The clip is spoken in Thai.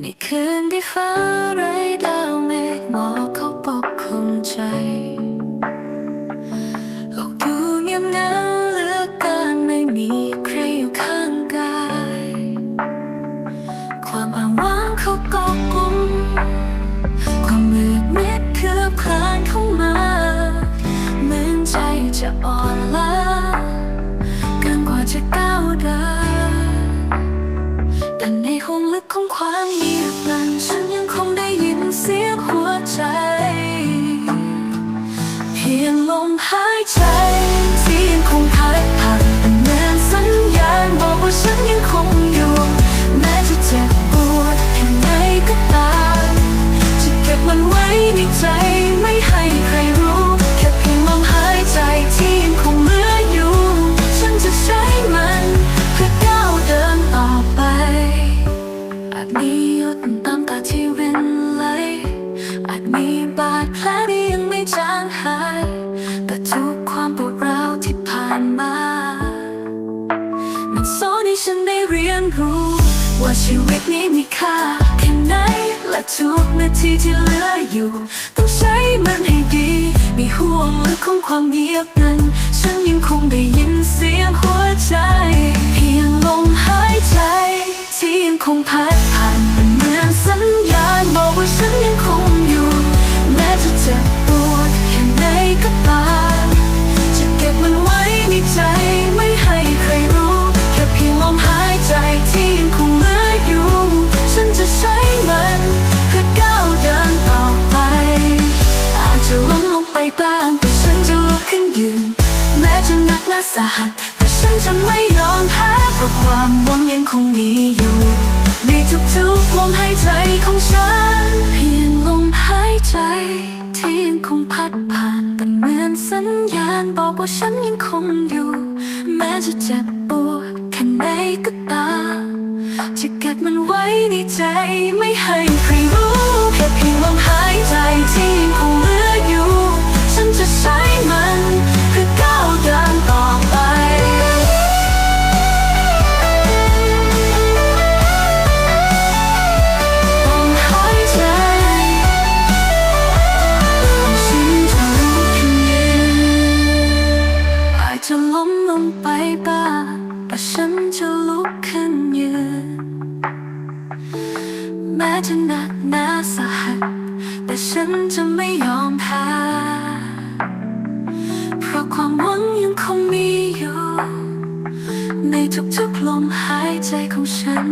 ในคืนที่ฟ้าไร้ดาวเมฆหมอกเขาปกคลุมใจโลกดูเงียบเหงาเหลือเกินไม่มีใครอยู่ข้างกาย ความอ้างว้างเขากอบกลุ่มความมืดมิดคืบคลานเข้ามาเหมือนใจจะอ่อน แต่ในห้องลึกของความเงียบนั้นฉันยังคงได้ยินเสียงหัวใจานมา มันสอนให้ฉันได้เรียนรู้ ว่าชีวิตนี้มีค่าแค่ไหนและทุกนาทีที่เหลืออยู่ ต้องใช้มันให้ดี มีห่วงลึกของความเงียบนั้น ฉันยังคงได้ยินเสียง จะหนักและสาหัสแต่ฉันจะไม่ยอมแพ้เพราะความหวังยังคงมีอยู่ในทุกๆลมหายใจของฉัน เพียงลมหายใจ ที่ยังคงพัดผ่านแต่เหมือนสัญญาณบอกว่าฉันยังคงอยู่ แม้จะเจ็บปวดแค่ไหนก็ตามจะเก็บมันไว้ในใจ จะหนักหนาสาหัสแต่ฉันจะไม่ยอมแพ้เพราะความหวังยังคงมีอยู่ ในทุกๆลมหายใจของฉัน